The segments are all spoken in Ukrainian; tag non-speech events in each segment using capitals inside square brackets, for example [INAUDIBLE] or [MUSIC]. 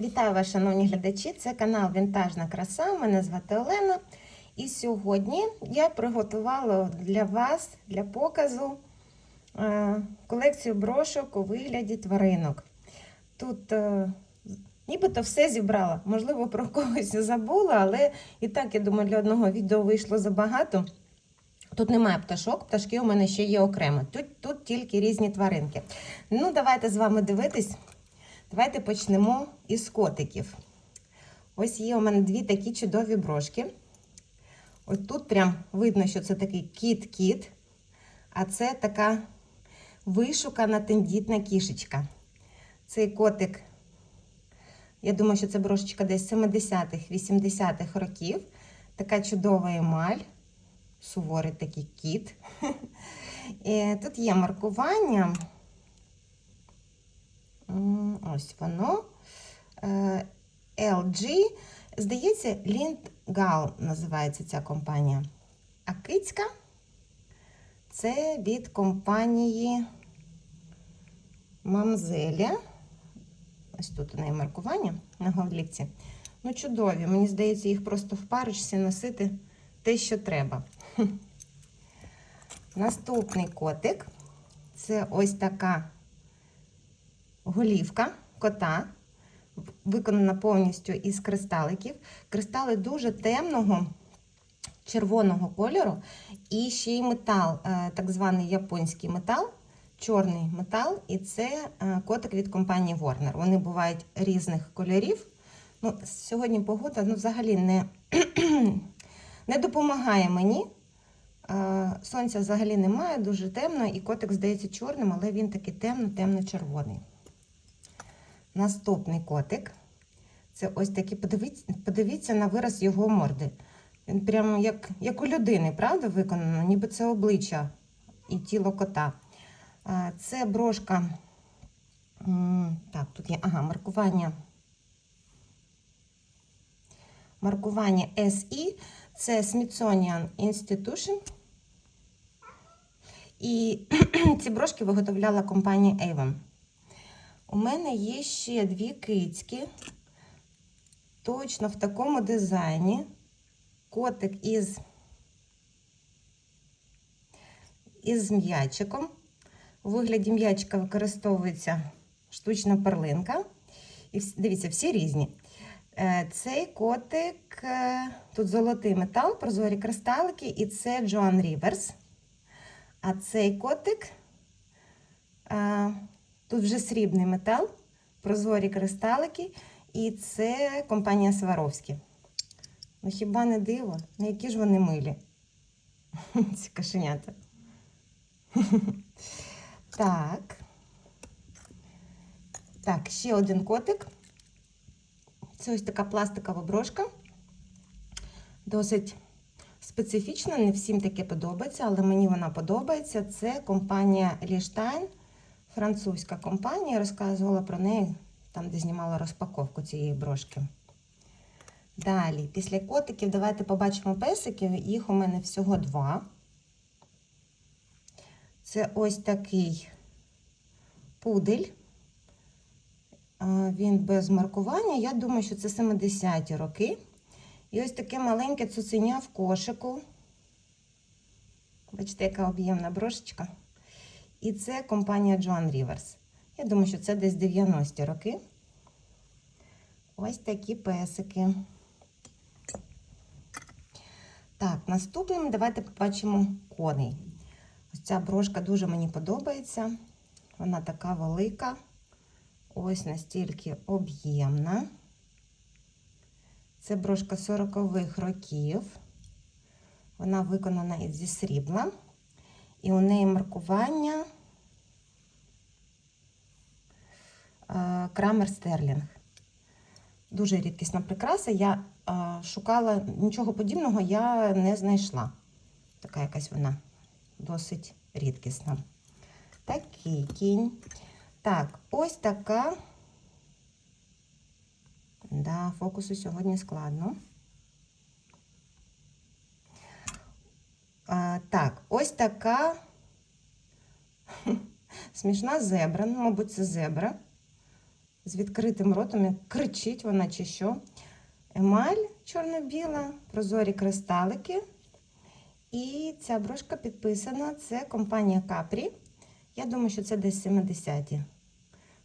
Вітаю вас, шановні глядачі! Це канал Вінтажна краса. Мене звати Олена. І сьогодні я приготувала для вас для показу е, колекцію брошок у вигляді тваринок. Тут е, нібито все зібрала. Можливо, про когось забула, але і так, я думаю, для одного відео вийшло забагато. Тут немає пташок, пташки у мене ще є окремо. Тут, тут тільки різні тваринки. Ну, давайте з вами дивитись. Давайте почнемо із котиків. Ось є у мене дві такі чудові брошки. Ось тут прям видно, що це такий кіт-кіт, а це така вишукана тендітна кішечка. Цей котик, я думаю, що це брошечка десь 70-х, 80-х років. Така чудова емаль, суворий такий кіт. [LAUGHS] Тут є маркування. Ось воно. Е, LG. Здається, Lindgal називається ця компанія. А кицька це від компанії Мамзеля. Ось тут у неї маркування на голівці. Ну, чудові. Мені здається, їх просто в парочці носити те, що треба. Наступний котик. Це ось така голівка кота, виконана повністю із кристаликів. Кристали дуже темного червоного кольору, і ще й метал, е, так званий японський метал, чорний метал, і це е, котик від компанії Warner. Вони бувають різних кольорів. Ну, Сьогодні погода ну, взагалі не, [CLEARS THROAT] не допомагає мені. Е, Сонця взагалі немає, дуже темно, і котик здається чорним, але він такий темно-темно-червоний. Наступний котик. Це ось такий, подивіться, подивіться на вираз його морди. Він прямо як, як у людини, правда, виконано? Ніби це обличчя і тіло кота. Це брошка. Так, тут є ага, маркування. Маркування SE. Це Smithsonian Institution. І [CLEARS THROAT] ці брошки виготовляла компанія Avon. У мене є ще дві кицьки, точно в такому дизайні. Котик із, із м'ячиком. У вигляді м'ячика використовується штучна перлинка. І дивіться, всі різні. Е, Цей котик, е, тут золотий метал, прозорі кристалики, і це Джоан Ріверс. А цей котик. Тут вже срібний метал, прозорі кристалики, і це компанія Сваровські. Ну хіба не диво? Ну які ж вони милі? [LAUGHS] Ці кошенята. [LAUGHS] Так. Так, ще один котик. Це ось така пластикова брошка. Досить специфічна, не всім таке подобається, але мені вона подобається. Це компанія Ліштайн французька компанія, розказувала про неї там, де знімала розпаковку цієї брошки. Далі, після котиків, давайте побачимо песиків. Їх у мене всього два. Це ось такий пудель. Він без маркування. Я думаю, що це 70-ті роки. І ось таке маленьке цуценя в кошику. Бачите, яка об'ємна брошечка. І це компанія Joan Rivers. Я думаю, що це десь 90-ті роки. Ось такі песики. Так, наступним давайте побачимо коней. Ось ця брошка дуже мені подобається. Вона така велика. Ось настільки об'ємна. Це брошка 40-х років. Вона виконана зі срібла. І у неї маркування е, Крамер Стерлінг. Дуже рідкісна прикраса. Я е, шукала нічого подібного, я не знайшла. Така якась вона досить рідкісна. Такий кінь. Так, ось така. Да, фокусу сьогодні складно. А, так, ось така [LAUGHS] смішна зебра. Ну, мабуть, це зебра. З відкритим ротом, як кричить вона чи що. Емаль чорно-біла, прозорі кристалики. І ця брошка підписана. Це компанія Capri. Я думаю, що це десь 70-ті.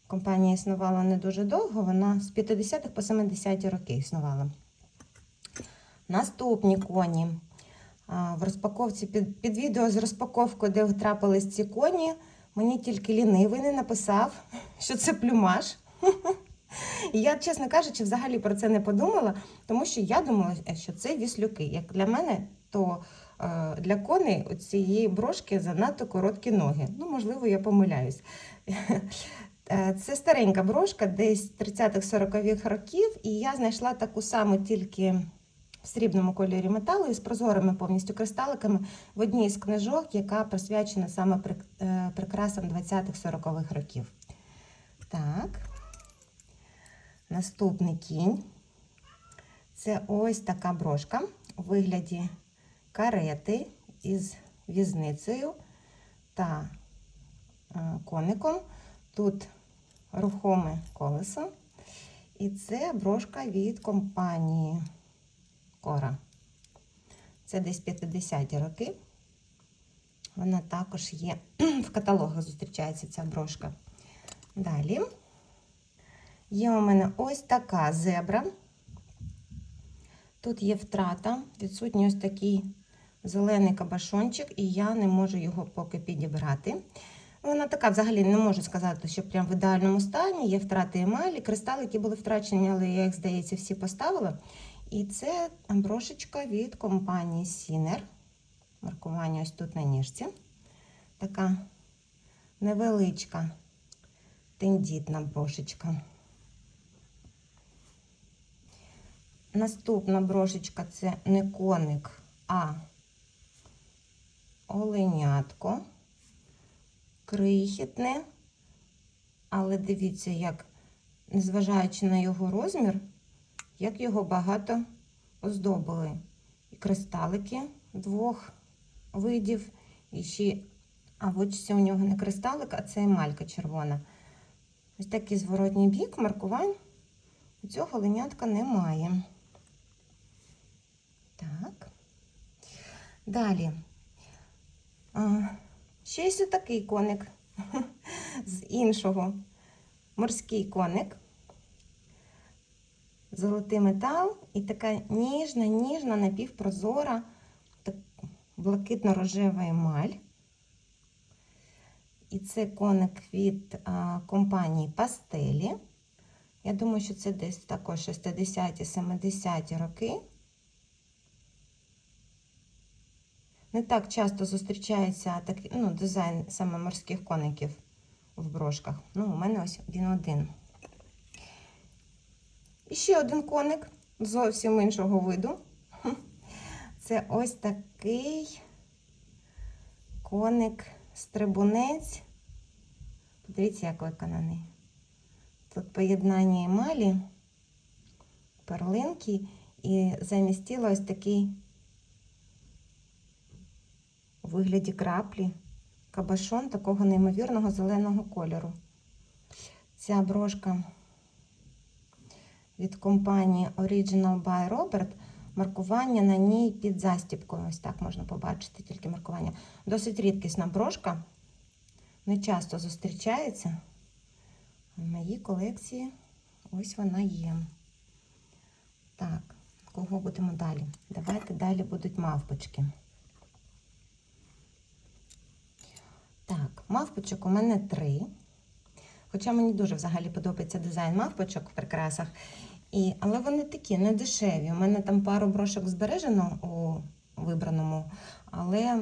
Компанія існувала не дуже довго, вона з 50-х по 70-ті роки існувала. Наступні коні. В розпаковці під, під відео з розпаковкою, де трапились ці коні, мені тільки лінивий не написав, [LAUGHS] що це плюмаж. Я, чесно кажучи, взагалі про це не подумала, тому що я думала, що це віслюки. Як для мене, то е, для коней у цієї брошки занадто короткі ноги. Ну, можливо, я помиляюсь. Е, Це старенька брошка, десь 30-40-х років, і я знайшла таку саму тільки в срібному кольорі металу із прозорими повністю кристаликами в одній із книжок, яка присвячена саме е, прикрасам 20-40-х років. Так. Наступний кінь. Це ось така брошка у вигляді карети із візницею та е, коником. Тут рухоме колесо. І це брошка від компанії Кора. Це десь 50-ті роки. Вона також є [CLEARS THROAT] в каталогах зустрічається ця брошка. Далі є у мене ось така зебра. Тут є втрата, відсутній ось такий зелений кабашончик, і я не можу його поки підібрати. Вона така, взагалі, не можу сказати, що прям в ідеальному стані. Є втрати емалі, кристали, які були втрачені, але я їх, здається, всі поставила. І це брошечка від компанії Сінер. Маркування ось тут на ніжці. Така невеличка, тендітна брошечка. Наступна брошечка це не коник, а оленятко. Крихітне. Але дивіться, як, незважаючи на його розмір, як його багато оздобили. І кристалики двох видів. І ще, а в очці у нього не кристалик, а це емалька червона. Ось такий зворотній бік, маркувань у цього ленятка немає. Так. Далі. Ще є такий коник [LAUGHS] з іншого. Морський коник. Золотий метал і така ніжна, ніжна, напівпрозора, блакитно-рожева емаль. І це коник від а, компанії Пастелі. Я думаю, що це десь також 60-70-ті роки. Не так часто зустрічається такий, ну, дизайн саме морських коників в брошках. Ну, у мене ось він один. І ще один коник зовсім іншого виду. [LAUGHS] Це ось такий коник-стрибунець. Подивіться, як виконаний. Тут поєднання емалі, перлинки, і замість тіла ось такий у вигляді краплі, кабашон такого неймовірного зеленого кольору. Ця брошка від компанії Original by Robert. Маркування на ній під застіпкою. Ось так можна побачити тільки маркування. Досить рідкісна брошка. Не часто зустрічається. В моїй колекції ось вона є. Так, кого будемо далі? Давайте далі будуть мавпочки. Так, мавпочок у мене три. Хоча мені дуже взагалі подобається дизайн мавпочок в прикрасах. І, але вони такі не дешеві. У мене там пару брошок збережено у вибраному, але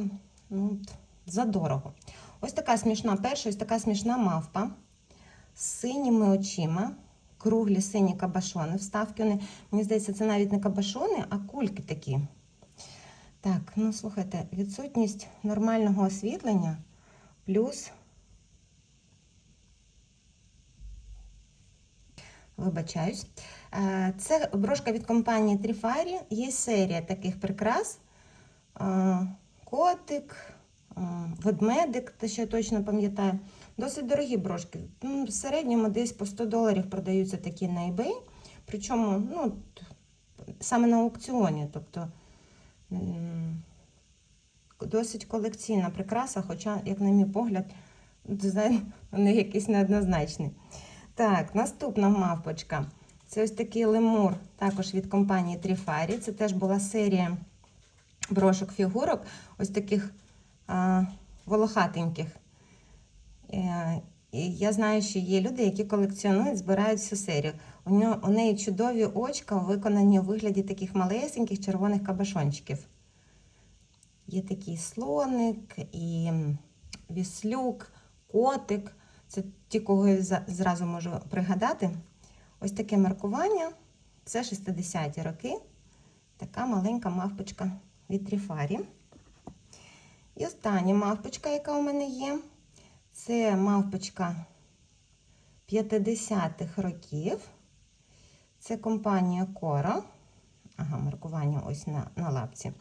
ну, задорого. Ось така смішна перша, ось така смішна мавпа з синіми очима, круглі сині кабашони. Вставки вони, мені здається, це навіть не кабашони, а кульки такі. Так, ну слухайте, відсутність нормального освітлення плюс. Вибачаюсь. Е, Це брошка від компанії Trifari. Є серія таких прикрас. Е, Котик, е, ведмедик, те, що я точно пам'ятаю. Досить дорогі брошки. В середньому десь по 100 доларів продаються такі на eBay. Причому ну, саме на аукціоні. Тобто досить колекційна прикраса, хоча, як на мій погляд, дизайн у якийсь неоднозначний. Так, наступна мавпочка. Це ось такий лемур, також від компанії Тріфарі. Це теж була серія брошок фігурок, ось таких а, волохатеньких. Е, і я знаю, що є люди, які колекціонують, збирають всю серію. У, нього, у неї чудові очка виконані у вигляді таких малесеньких червоних кабашончиків. Є такий слоник, і віслюк, котик. Це ті, кого я зразу можу пригадати. Ось таке маркування. Це 60-ті роки. Така маленька мавпочка від Тріфарі. І остання мавпочка, яка у мене є, це мавпочка 50-х років. Це компанія Кора. Ага, маркування ось на, на лапці.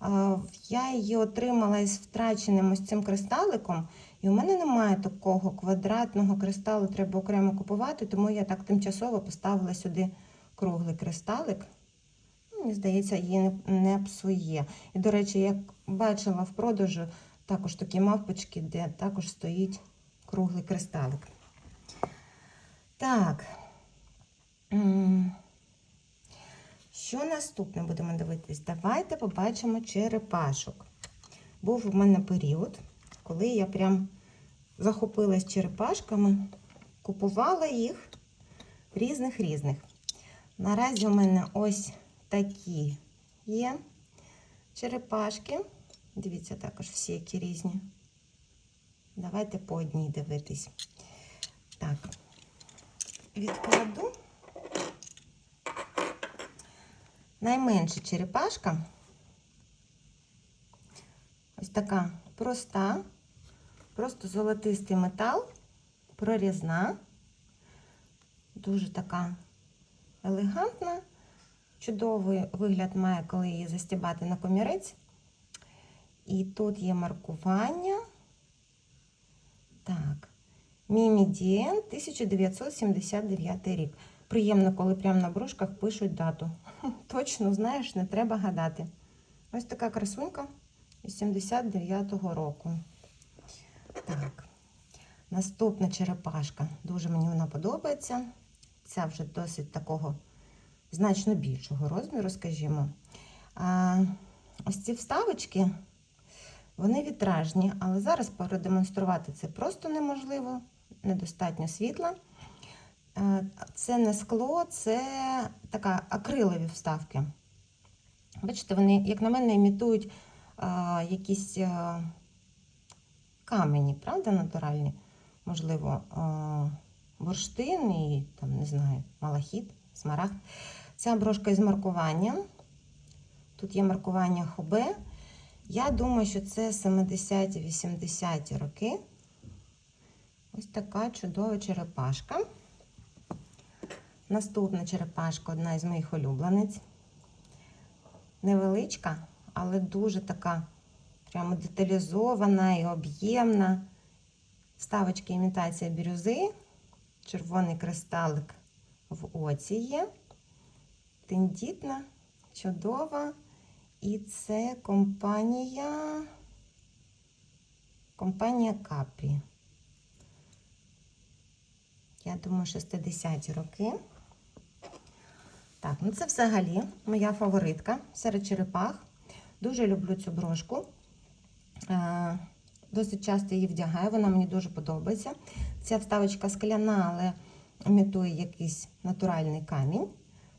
А, Я її отримала із втраченим ось цим кристаликом. І у мене немає такого квадратного кристалу, треба окремо купувати, тому я так тимчасово поставила сюди круглий кристалик. Мені здається, її не псує. І, до речі, як бачила в продажу також такі мавпочки, де також стоїть круглий кристалик. Так. Що наступне будемо дивитись? Давайте побачимо черепашок. Був у мене період, коли я прям захопилась черепашками, купувала їх різних різних. Наразі у мене ось такі є черепашки. Дивіться, також всі які різні. Давайте по одній дивитись. Так, відкладу. Найменша черепашка. Ось така проста, просто золотистий метал, прорізна, дуже така елегантна. Чудовий вигляд має, коли її застібати на комірець. І тут є маркування. Так, Мімідіен 1979 рік. Приємно, коли прямо на брошках пишуть дату. [LAUGHS] Точно знаєш, не треба гадати. Ось така красунька із 79-го року. Так, наступна черепашка. Дуже мені вона подобається. Ця вже досить такого значно більшого розміру, скажімо. А, ось ці вставочки, вони вітражні, але зараз продемонструвати це просто неможливо, недостатньо світла. Е, Це не скло, це така акрилові вставки. Бачите, вони, як на мене, імітують а, якісь а, камені, правда, натуральні? Можливо, бурштин і там, не знаю, малахіт, смарагд. Ця брошка із маркуванням. Тут є маркування Хобе. Я думаю, що це 70-80-ті роки. Ось така чудова черепашка. Наступна черепашка одна із моїх улюблениць. Невеличка, але дуже така прямо деталізована і об'ємна. Вставочки імітація бірюзи, червоний кристалик в оці є. Тендітна, чудова. І це компанія. Компанія Капрі. Я думаю, 60-ті роки. Так, ну це взагалі моя фаворитка серед черепах. Дуже люблю цю брошку. Е, Досить часто її вдягаю, вона мені дуже подобається. Ця вставочка скляна, але імітує якийсь натуральний камінь.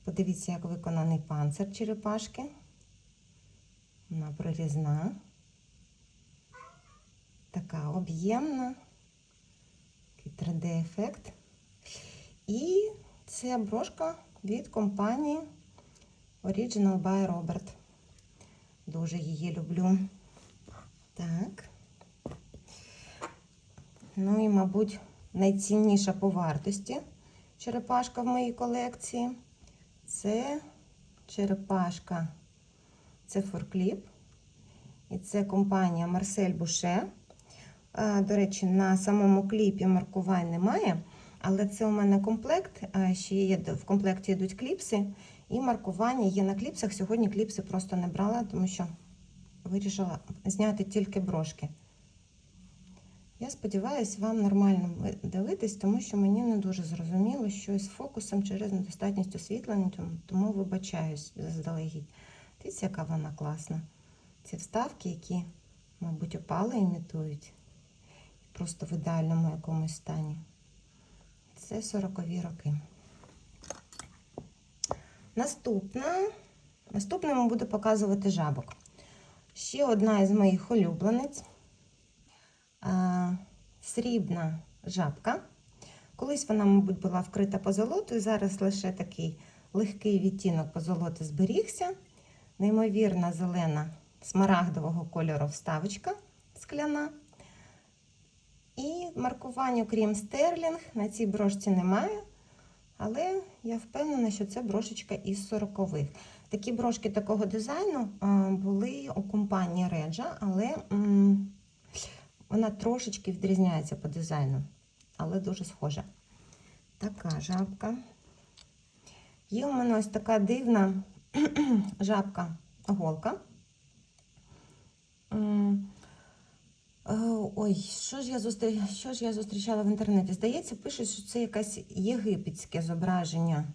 Подивіться, як виконаний панцир черепашки. Вона прорізна. Така об'ємна. Такий 3D-ефект. І це брошка від компанії Original by Robert. Дуже її люблю. Так. Ну і, мабуть, найцінніша по вартості черепашка в моїй колекції. Це черепашка. Це форкліп. І це компанія Буше. Е, До речі, на самому кліпі маркувань немає, але це у мене комплект. Ще є в комплекті йдуть кліпси, і маркування є на кліпсах. Сьогодні кліпси просто не брала, тому що вирішила зняти тільки брошки. Я сподіваюся, вам нормально дивитись, тому що мені не дуже зрозуміло, що з фокусом через недостатність освітлення, тому вибачаюсь заздалегідь. Дивіться, яка вона класна. Ці вставки, які, мабуть, опали імітують, просто в ідеальному якомусь стані. Це 40-ві роки. Наступна. Наступному буду показувати жабок. Ще одна із моїх улюблениць. Срібна жабка. Колись вона, мабуть, була вкрита позолотою. Зараз лише такий легкий відтінок позолоти зберігся. Неймовірна зелена смарагдового кольору вставочка скляна. І маркування, крім стерлінг, на цій брошці немає. Але я впевнена, що це брошечка із 40-х. Такі брошки такого дизайну були у компанії Реджа, але вона трошечки відрізняється по дизайну, але дуже схожа. Така жабка. Є у мене ось така дивна [CLEARS THROAT] жабка голка. М, е, Ой, що ж, я зустр... що ж я зустрічала в інтернеті? Здається, пишуть, що це якесь єгипетське зображення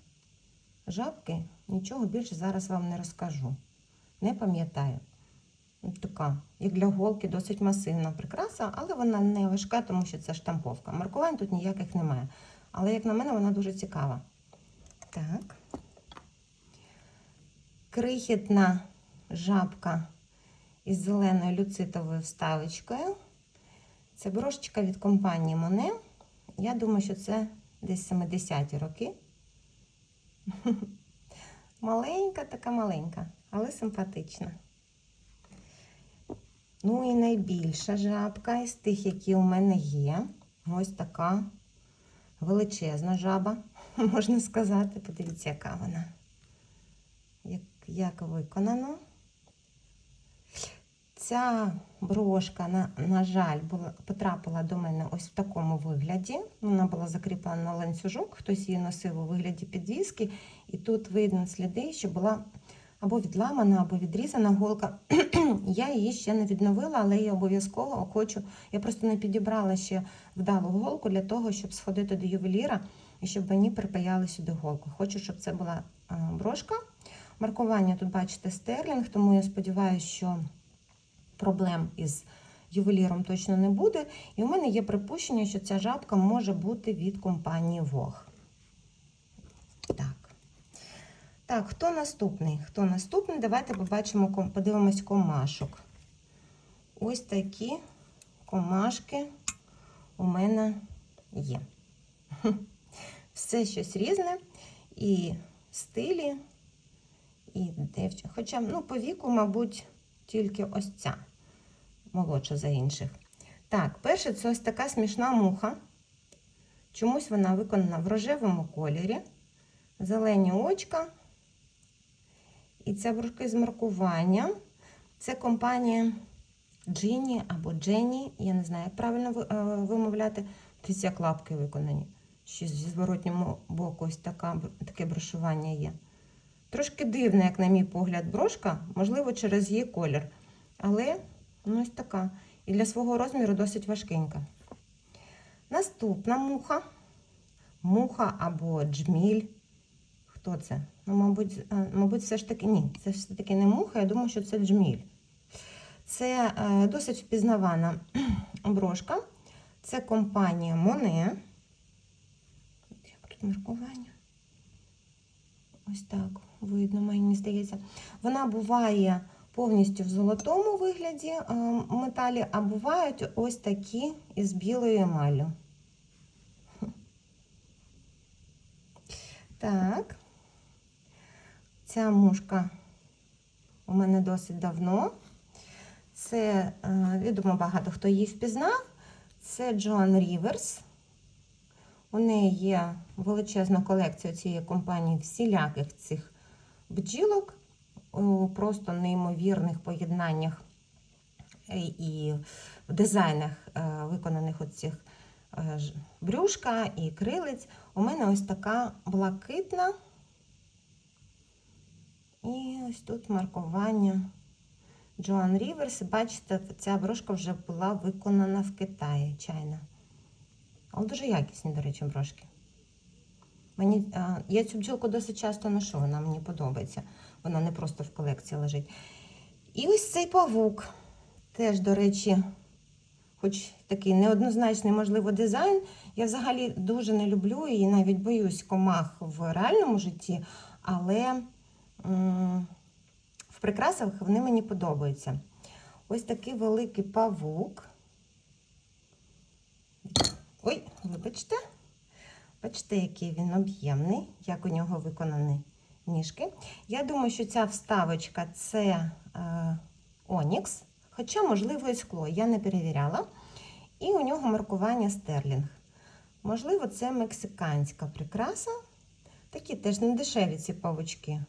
жабки. Нічого більше зараз вам не розкажу. Не пам'ятаю. Така, як для голки, досить масивна прикраса, але вона не важка, тому що це штамповка. Маркувань тут ніяких немає. Але, як на мене, вона дуже цікава. Так. Крихітна жабка із зеленою люцитовою вставочкою. Це брошечка від компанії Моне. Я думаю, що це десь 70-ті роки. [LAUGHS] Маленька, така маленька, але симпатична. Ну і найбільша жабка із тих, які у мене є. Ось така величезна жаба, [LAUGHS] можна сказати. Подивіться, яка вона. Як, як виконано. Ця брошка, на, на жаль, була, потрапила до мене ось в такому вигляді. Вона була закріплена на ланцюжок, хтось її носив у вигляді підвіски, і тут видно сліди, що була або відламана, або відрізана голка. [CLEARS THROAT] я її ще не відновила, але я обов'язково хочу. Я просто не підібрала ще вдалу голку для того, щоб сходити до ювеліра і щоб мені припаяли сюди голку. Хочу, щоб це була брошка. Маркування тут, бачите, стерлінг, тому я сподіваюся, що проблем із ювеліром точно не буде. І у мене є припущення, що ця жабка може бути від компанії Вог. Так. Так, хто наступний? Хто наступний? Давайте побачимо, подивимось комашок. Ось такі комашки у мене є. [LAUGHS] Все щось різне. І стилі, і девча. Хоча, ну, по віку, мабуть, тільки ось ця молодша за інших. Так, перше, це ось така смішна муха. Чомусь вона виконана в рожевому кольорі, зелені очка. І ця брошка з маркуванням. Це компанія Джині або Джені. Я не знаю, як правильно е, вимовляти. Дивіться, як лапки виконані. Ще зі зворотнього боку ось така, таке брошування є. Трошки дивна, як на мій погляд, брошка, можливо, через її колір. Але ну, ось така. І для свого розміру досить важкенька. Наступна муха. Муха або джміль. Хто це? Ну, мабуть, е, мабуть, все ж таки ні. Це все таки не муха, я думаю, що це джміль. Це е, досить впізнавана [CLEARS THROAT] брошка. Це компанія Моне. Як тут маркування? Ось так видно, мені здається. Вона буває повністю в золотому вигляді е, металі, а бувають ось такі із білою емаллю. Так. Ця мушка у мене досить давно. Це, е, відомо, багато хто її впізнав. Це Джоан Ріверс. У неї є величезна колекція цієї компанії всіляких цих бджілок у просто неймовірних поєднаннях е, і в дизайнах е, виконаних оцих е, брюшка і крилець. У мене ось така блакитна. І ось тут маркування Joan Rivers. Бачите, ця брошка вже була виконана в Китаї, чайна. Але дуже якісні, до речі, брошки. Мені, а, я цю бджілку досить часто ношу, вона мені подобається. Вона не просто в колекції лежить. І ось цей павук. Теж, до речі, хоч такий неоднозначний, можливо, дизайн. Я взагалі дуже не люблю і навіть боюсь комах в реальному житті, але в прикрасах вони мені подобаються. Ось такий великий павук. Ой, вибачте. Бачите, який він об'ємний, як у нього виконані ніжки. Я думаю, що ця вставочка це е, Онікс, хоча, можливо, і скло, я не перевіряла. І у нього маркування стерлінг. Можливо, це мексиканська прикраса. Такі теж не дешеві ці павучки.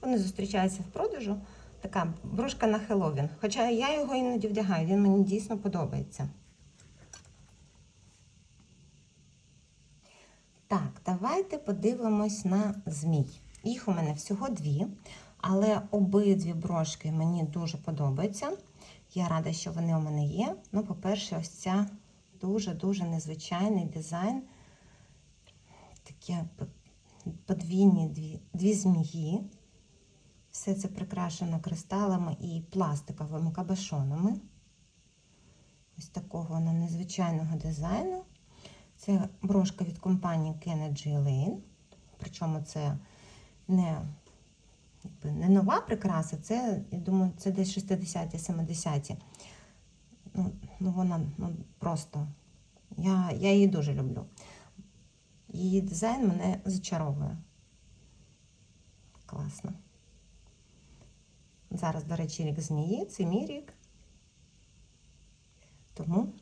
Вони зустрічаються в продажу. Така брошка на Хеллоуін. Хоча я його іноді вдягаю, він мені дійсно подобається. Так, давайте подивимось на змій. Їх у мене всього дві, але обидві брошки мені дуже подобаються. Я рада, що вони у мене є. Ну, по-перше, ось ця дуже-дуже незвичайний дизайн. Такі подвійні дві, дві змії. Все це прикрашено кристалами і пластиковими кабашонами. Ось такого вона незвичайного дизайну. Це брошка від компанії Kennedy Lane. Причому це не, не нова прикраса, це, я думаю, це десь 60-70-ті. Ну, ну, вона ну, просто. Я, я її дуже люблю. Її дизайн мене зачаровує. Класно. Зараз, до речі, рік змії, це мій рік. Тому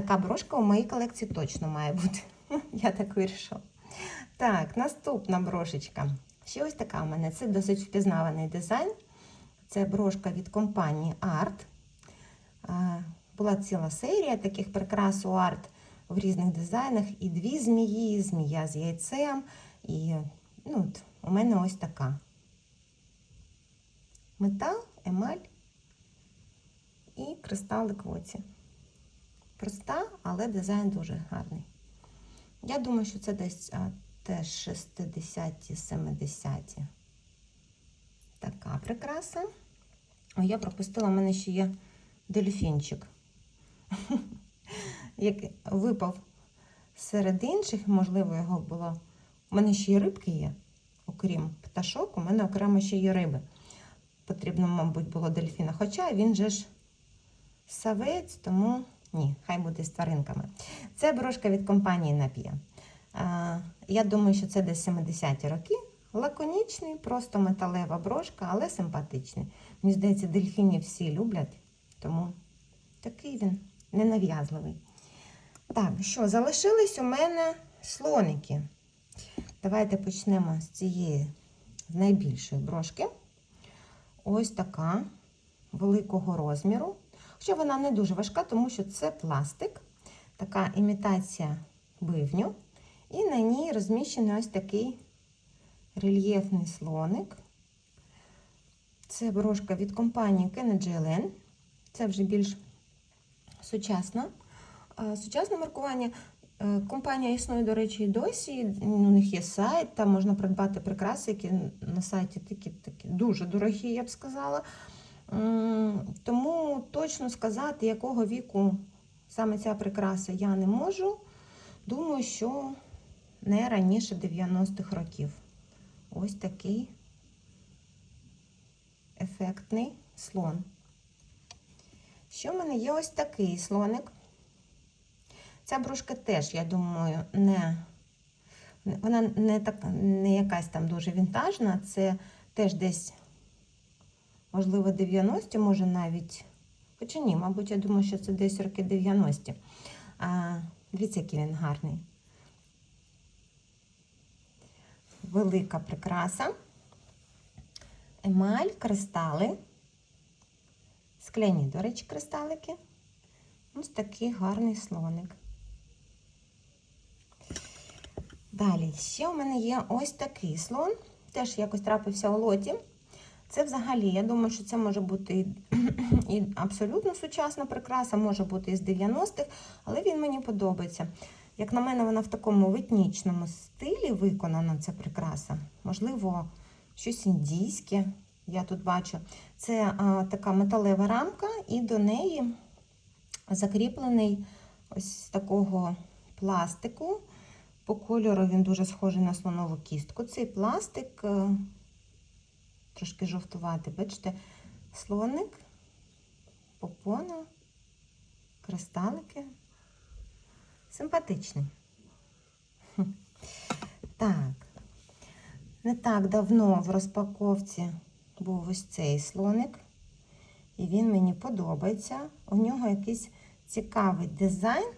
така брошка у моїй колекції точно має бути. [LAUGHS] Я так вирішила. Так, наступна брошечка. Ще ось така у мене. Це досить впізнаваний дизайн. Це брошка від компанії Art. Була ціла серія таких прикрас у Art в різних дизайнах. І дві змії, змія з яйцем. І ну, от, у мене ось така. Метал, емаль і кристалик в оці. Проста, але дизайн дуже гарний. Я думаю, що це десь а, теж 60-ті, 70-ті. Така прикраса. О, я пропустила, у мене ще є дельфінчик. [LAUGHS] Як випав серед інших, можливо, його було. У мене ще й рибки є, окрім пташок, у мене окремо ще є риби. Потрібно, мабуть, було дельфіна. Хоча він же ж савець, тому ні, хай буде з тваринками. Це брошка від компанії Напія. Я думаю, що це десь 70-ті роки. Лаконічний, просто металева брошка, але симпатичний. Мені здається, дельфінів всі люблять, тому такий він ненав'язливий. Так, що, залишились у мене слоники. Давайте почнемо з цієї з найбільшої брошки. Ось така великого розміру. Хоча вона не дуже важка, тому що це пластик, така імітація бивню. І на ній розміщений ось такий рельєфний слоник. Це брошка від компанії Kennedy Lane. Це вже більш сучасна. Сучасне маркування. Е, Компанія існує, до речі, і досі. У них є сайт, там можна придбати прикраси, які на сайті такі, такі дуже дорогі, я б сказала. Тому точно сказати, якого віку саме ця прикраса я не можу. Думаю, що не раніше 90-х років. Ось такий ефектний слон. Що в мене є ось такий слоник. Ця брошка теж, я думаю, не, вона не, так, не якась там дуже вінтажна. Це теж десь, можливо, 90-ті, може навіть. Хоча ні, мабуть, я думаю, що це десь роки 90-ті. А, Дивіться, який він гарний. Велика прикраса. Емаль, кристали, Скляні, до речі, кристалики. Ось такий гарний слоник. Далі, ще у мене є ось такий слон. Теж якось трапився у лоті. Це взагалі, я думаю, що це може бути і, [CLEARS THROAT] і абсолютно сучасна прикраса, може бути із 90-х, але він мені подобається. Як на мене, вона в такому етнічному стилі виконана, ця прикраса. Можливо, щось індійське. Я тут бачу. Це а, така металева рамка, і до неї закріплений ось такого пластику. По кольору він дуже схожий на слонову кістку. Цей пластик е, трошки жовтуватий. Бачите, слоник, попона, кристалики. Симпатичний. [LAUGHS] Так. Не так давно в розпаковці був ось цей слоник. І він мені подобається. У нього якийсь цікавий дизайн.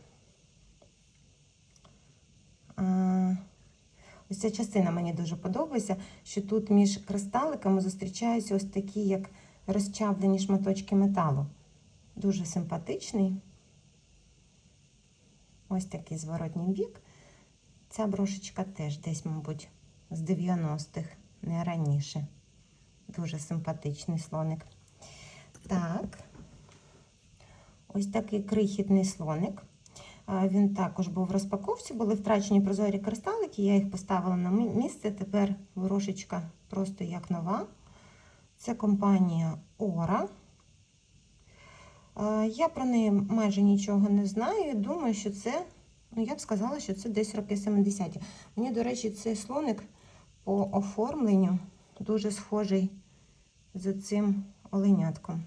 Ось ця частина мені дуже подобається, що тут між кристаликами зустрічаються ось такі, як розчавлені шматочки металу. Дуже симпатичний. Ось такий зворотній бік. Ця брошечка теж десь, мабуть, з 90-х, не раніше. Дуже симпатичний слоник. Так, ось такий крихітний слоник. Він також був в розпаковці, були втрачені прозорі кристалики, я їх поставила на місце. Тепер ворожечка просто як нова. Це компанія Ора. Я про неї майже нічого не знаю. Думаю, що це, ну я б сказала, що це десь роки 70-ті. Мені, до речі, цей слоник по оформленню дуже схожий з цим оленятком.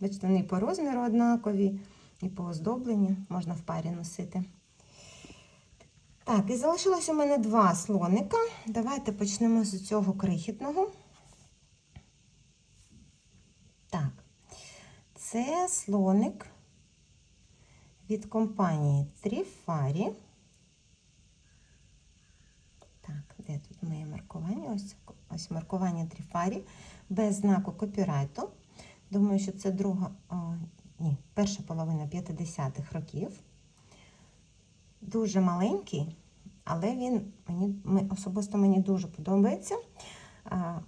Бачите, вони по розміру однакові, і по оздобленню можна в парі носити. Так, і залишилось у мене два слоника. Давайте почнемо з цього крихітного. Так, це слоник від компанії Тріфарі. Так, де тут моє маркування? Ось, ось маркування Тріфарі без знаку копірайту. Думаю, що це друга, о, ні, перша половина 50-х років. Дуже маленький, але він мені особисто мені дуже подобається.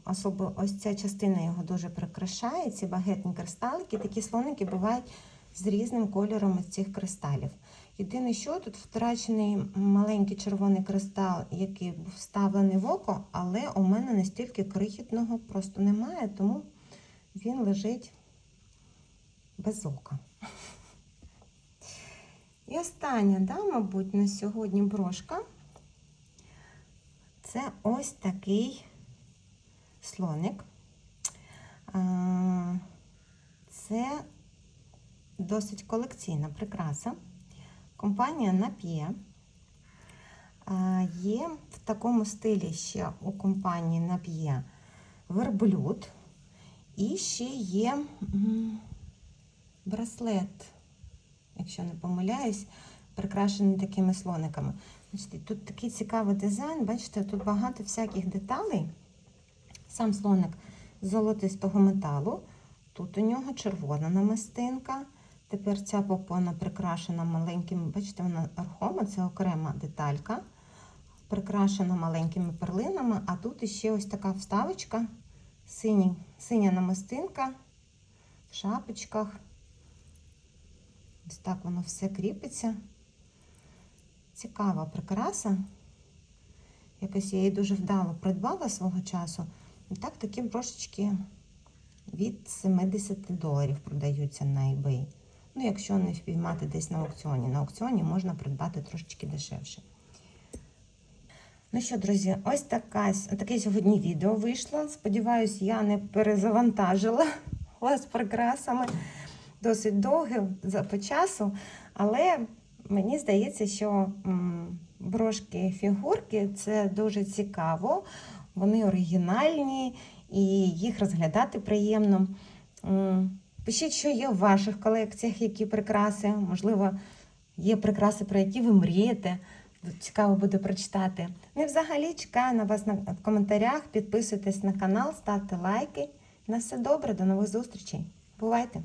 Особо ось ця частина його дуже прикрашає. Ці багетні кристалики, такі слоники бувають з різним кольором цих кристалів. Єдине, що тут втрачений маленький червоний кристал, який був вставлений в око, але у мене настільки крихітного просто немає, тому він лежить без ока. І остання, да, мабуть, на сьогодні брошка. Це ось такий слоник. Це досить колекційна прикраса. Компанія Нап'є. Є в такому стилі ще у компанії Нап'є верблюд. І ще є браслет, якщо не помиляюсь, прикрашений такими слониками. Бачите, тут такий цікавий дизайн, бачите, тут багато всяких деталей. Сам слоник золотистого металу. Тут у нього червона намистинка. Тепер ця попона прикрашена маленькими, бачите, вона рухома, це окрема деталька, прикрашена маленькими перлинами, а тут іще ось така вставочка, синій, синя намистинка в шапочках. Ось так воно все кріпиться. Цікава прикраса. Якось я її дуже вдало придбала свого часу. І так такі брошечки від 70 доларів продаються на eBay. Ну, якщо не впіймати десь на аукціоні. На аукціоні можна придбати трошечки дешевше. Ну що, друзі, ось така, таке сьогодні відео вийшло. Сподіваюсь, я не перезавантажила [LAUGHS] вас прикрасами. Досить довге по часу, але мені здається, що брошки фігурки це дуже цікаво. Вони оригінальні і їх розглядати приємно. Пишіть, що є в ваших колекціях, які прикраси. Можливо, є прикраси, про які ви мрієте. Цікаво буде прочитати. Ну і взагалі чекаю на вас в коментарях. Підписуйтесь на канал, ставте лайки. На все добре, до нових зустрічей. Бувайте!